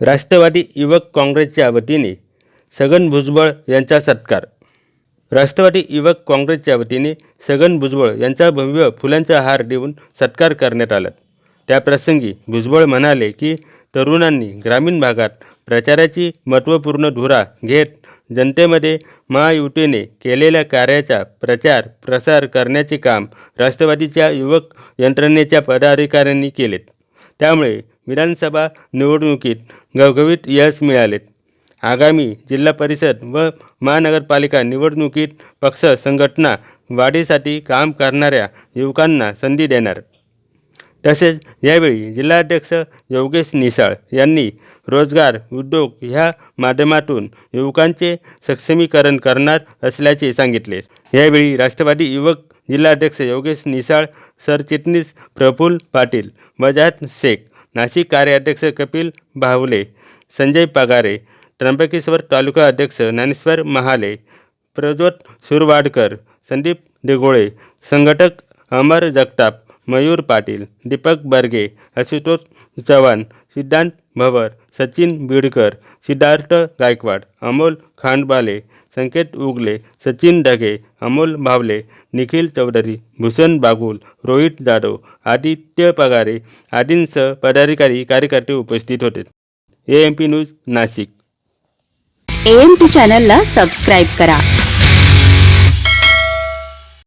राष्ट्रवादी युवक काँग्रेसच्या वतीने सगन भुजबळ यांचा सत्कार. राष्ट्रवादी युवक काँग्रेसच्या वतीने सगन भुजबळ यांचा भव्य फुलांचा हार देऊन सत्कार करण्यात आला. त्याप्रसंगी भुजबळ म्हणाले की तरुणांनी ग्रामीण भागात प्रचाराची महत्त्वपूर्ण धुरा घेत जनतेमध्ये महायुतीने केलेल्या कार्याचा प्रचार प्रसार करण्याचे काम राष्ट्रवादीच्या युवक यंत्रणेच्या पदाधिकाऱ्यांनी केलेत. त्यामुळे विधानसभा निवडणुकीत घवघवीत यश मिळाले. आगामी जिल्हा परिषद व महानगरपालिका निवडणुकीत पक्ष संघटना वाढीसाठी काम करणाऱ्या युवकांना संधी देणार. तसेच यावेळी जिल्हाध्यक्ष योगेश निसाळ यांनी रोजगार उद्योग ह्या माध्यमातून युवकांचे सक्षमीकरण करणार असल्याचे सांगितले. यावेळी राष्ट्रवादी युवक जिल्हाध्यक्ष योगेश निसाळ सरचिटणीस प्रफुल्ल पाटील वजाहत शेख नाशिक कार्याध्यक्ष कपिल भावले संजय पगारे त्र्यंबकेश्वर तालुका अध्यक्ष ज्ञानेश्वर महाले प्रज्वत सुरवाडकर संदीप देगोळे संघटक अमर जगताप मयूर पाटील दीपक बर्गे आशुतोष चव्हाण सिद्धांत भवर सचिन बिडकर सिद्धार्थ गायकवाड अमोल खांडबाले संकेत उगले सचिन ढगे अमोल भावले निखिल चौधरी भूषण बागुल रोहित जाधव आदित्य पगारे आदींसह पदाधिकारी कार्यकर्ते उपस्थित होते. A M P news Nashik. AMP चॅनलला सबस्क्राईब करा.